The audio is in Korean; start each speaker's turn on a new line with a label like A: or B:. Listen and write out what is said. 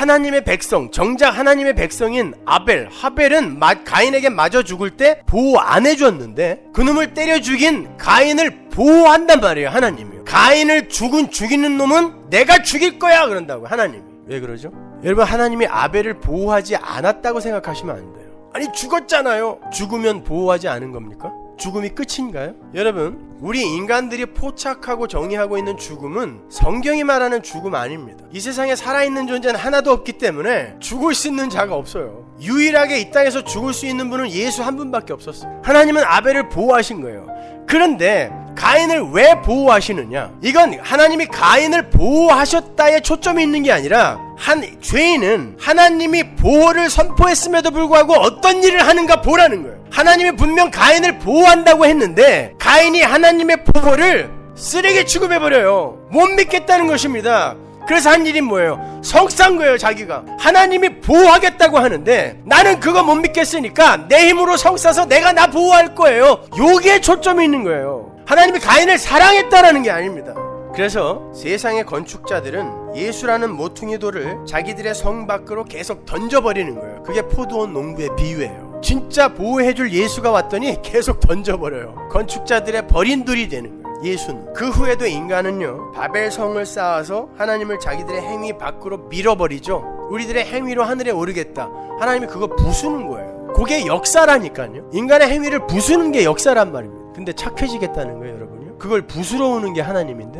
A: 하나님의 백성, 정작 하나님의 백성인 아벨, 하벨은 마- 가인에게 맞아 죽을 때 보호 안 해줬는데 그놈을 때려 죽인 가인을 보호한단 말이에요, 하나님이. 가인을 죽은 죽이는 놈은 내가 죽일 거야 그런다고 하나님이. 왜 그러죠? 여러분 하나님이 아벨을 보호하지 않았다고 생각하시면 안 돼요. 아니 죽었잖아요. 죽으면 보호하지 않은 겁니까? 죽음이 끝인가요? 여러분, 우리 인간들이 포착하고 정의하고 있는 죽음은 성경이 말하는 죽음 아닙니다. 이 세상에 살아있는 존재는 하나도 없기 때문에 죽을 수 있는 자가 없어요. 유일하게 이 땅에서 죽을 수 있는 분은 예수 한 분밖에 없었어요. 하나님은 아벨을 보호하신 거예요. 그런데 가인을 왜 보호하시느냐? 이건 하나님이 가인을 보호하셨다에 초점이 있는 게 아니라 한 죄인은 하나님이 보호를 선포했음에도 불구하고 어떤 일을 하는가 보라는 거예요. 하나님이 분명 가인을 보호한다고 했는데 가인이 하나님의 보호를 쓰레기 취급해 버려요. 못 믿겠다는 것입니다. 그래서 한 일이 뭐예요? 성싼 거예요, 자기가. 하나님이 보호하겠다고 하는데 나는 그거 못 믿겠으니까 내 힘으로 성싸서 내가 나 보호할 거예요. 여기에 초점이 있는 거예요. 하나님이 가인을 사랑했다라는 게 아닙니다. 그래서 세상의 건축자들은 예수라는 모퉁이 돌을 자기들의 성 밖으로 계속 던져버리는 거예요. 그게 포도원 농부의 비유예요. 진짜 보호해줄 예수가 왔더니 계속 던져버려요. 건축자들의 버린 돌이 되는 거예요. 예수는 그 후에도 인간은요 바벨 성을 쌓아서 하나님을 자기들의 행위 밖으로 밀어버리죠. 우리들의 행위로 하늘에 오르겠다. 하나님이 그거 부수는 거예요. 그게 역사라니까요. 인간의 행위를 부수는 게 역사란 말입니다. 근데 착해지겠다는 거예요, 여러분요. 그걸 부수러 오는 게 하나님인데